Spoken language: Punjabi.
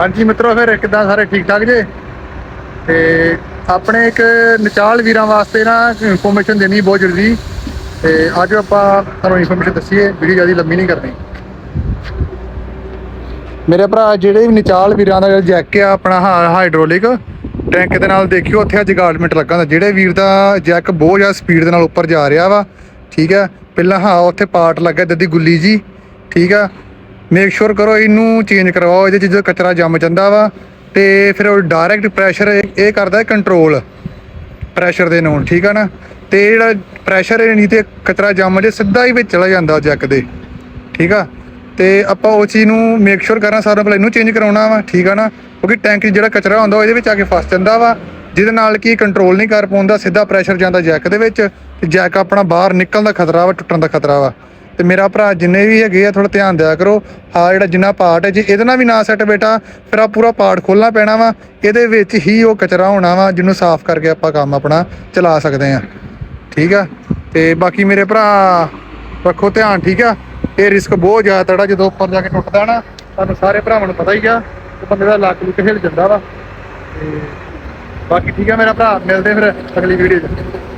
ਹਾਂਜੀ ਮਿੱਤਰੋ, ਫਿਰ ਕਿਦਾਂ ਸਾਰੇ ਠੀਕ ਠਾਕ ਜੇ? ਤੇ ਆਪਣੇ ਇੱਕ ਨਿਚਾਲ ਵੀਰਾਂ ਵਾਸਤੇ ਨਾ ਇਨਫੋਰਮੇਸ਼ਨ ਦੇਣੀ ਬਹੁਤ ਜ਼ਰੂਰੀ। ਤੇ ਅੱਜ ਆਪਾਂ ਤੁਹਾਨੂੰ ਇਨਫੋਰਮੇਸ਼ਨ ਦੱਸੀਏ ਵੀਡੀਓ ਜ਼ਿਆਦਾ ਲੰਮੀ ਨਹੀਂ ਕਰਨੀ। ਮੇਰੇ ਭਰਾ, ਜਿਹੜੇ ਵੀ ਨਿਚਾਲ ਵੀਰਾਂ ਦਾ ਜੈਕ ਆ, ਆਪਣਾ ਹਾਈਡ੍ਰੋਲਿਕ ਟੈਂਕ ਦੇ ਨਾਲ ਦੇਖਿਓ, ਉੱਥੇ ਅੱਜ ਗਾਰਡਮੈਂਟ ਲੱਗਾ ਹੁੰਦਾ। ਜਿਹੜੇ ਵੀਰ ਦਾ ਜੈਕ ਬਹੁਤ ਜ਼ਿਆਦਾ ਸਪੀਡ ਦੇ ਨਾਲ ਉੱਪਰ ਜਾ ਰਿਹਾ ਵਾ, ਠੀਕ ਆ ਪਹਿਲਾਂ ਹਾਂ, ਉੱਥੇ ਪਾਰਟ ਲੱਗਾ ਇੱਦਾਂ ਗੁੱਲੀ ਜੀ, ਠੀਕ ਆ ਮੇਕ ਸ਼ੋਰ ਕਰੋ ਇਹਨੂੰ ਚੇਂਜ ਕਰਵਾਓ, ਇਹਦੇ 'ਚ ਜਦੋਂ ਕਚਰਾ ਜੰਮ ਜਾਂਦਾ ਵਾ, ਤੇ ਫਿਰ ਉਹ ਡਾਇਰੈਕਟ ਪ੍ਰੈਸ਼ਰ ਇਹ ਕਰਦਾ ਕੰਟਰੋਲ ਪ੍ਰੈਸ਼ਰ ਦੇ ਨਾਲ, ਠੀਕ ਆ ਨਾ? ਤੇ ਜਿਹੜਾ ਪ੍ਰੈਸ਼ਰ ਹੈ ਨਹੀਂ ਤੇ ਕਚਰਾ ਜੰਮ ਜੇ ਸਿੱਧਾ ਹੀ ਵਿੱਚ ਚਲਾ ਜਾਂਦਾ ਜੈਕ ਦੇ, ਠੀਕ ਆ? ਤੇ ਆਪਾਂ ਉਹ ਚੀਜ਼ ਨੂੰ ਮੇਕ ਸ਼ੋਰ ਕਰਨਾ, ਸਾਰਾ ਪਹਿਲਾਂ ਇਹਨੂੰ ਚੇਂਜ ਕਰਾਉਣਾ ਵਾ, ਠੀਕ ਆ ਨਾ? ਕਿਉਂਕਿ ਟੈਂਕ ਜਿਹੜਾ ਕਚਰਾ ਹੁੰਦਾ ਉਹ ਇਹਦੇ ਵਿੱਚ ਆ ਕੇ ਫਸ ਜਾਂਦਾ ਵਾ, ਜਿਹਦੇ ਨਾਲ ਕੀ ਕੰਟਰੋਲ ਨਹੀਂ ਕਰ ਪਾਉਂਦਾ, ਸਿੱਧਾ ਪ੍ਰੈਸ਼ਰ ਜਾਂਦਾ ਜੈਕ ਦੇ ਵਿੱਚ, ਤੇ ਜੈਕ ਆਪਣਾ ਬਾਹਰ ਨਿਕਲਣ ਦਾ ਖਤਰਾ ਵਾ, ਟੁੱਟਣ ਦਾ ਖਤਰਾ ਵਾ। ਤੇ ਮੇਰਾ ਭਰਾ ਜਿੰਨੇ ਵੀ ਹੈਗੇ ਆ ਥੋੜਾ ਧਿਆਨ ਦਿਆ ਕਰੋ। ਹਾਂ ਜਿਹੜਾ ਜਿੰਨਾ ਪਾਰਟ ਹੈ, ਜੇ ਇਹਦੇ ਨਾਲ ਵੀ ਨਾ ਸੈੱਟ ਬੇਟਾ, ਫਿਰ ਆ ਪੂਰਾ ਪਾਰਟ ਖੋਲਣਾ ਪੈਣਾ ਵਾ। ਇਹਦੇ ਵਿੱਚ ਹੀ ਉਹ ਕਚਰਾ ਹੋਣਾ ਵਾ, ਜਿਹਨੂੰ ਸਾਫ਼ ਕਰਕੇ ਆਪਾਂ ਕੰਮ ਆਪਣਾ ਚਲਾ ਸਕਦੇ ਆ ਠੀਕ ਆ? ਤੇ ਬਾਕੀ ਮੇਰੇ ਭਰਾ, ਰੱਖੋ ਧਿਆਨ, ਠੀਕ ਆ? ਇਹ ਰਿਸਕ ਬਹੁਤ ਜ਼ਿਆਦਾ ਤੜਾ, ਜਦੋਂ ਉੱਪਰ ਜਾ ਕੇ ਟੁੱਟਦਾ ਨਾ, ਤੁਹਾਨੂੰ ਸਾਰੇ ਭਰਾਵਾਂ ਨੂੰ ਪਤਾ ਹੀ ਆ ਕਿ ਬੰਦੇ ਦਾ ਲੱਕ ਲੁੱਕ ਹਿਲ ਜਾਂਦਾ ਵਾ। ਤੇ ਬਾਕੀ ਠੀਕ ਆ ਮੇਰਾ ਭਰਾ, ਮਿਲਦੇ ਫਿਰ ਅਗਲੀ ਵੀਡੀਓ 'ਚ।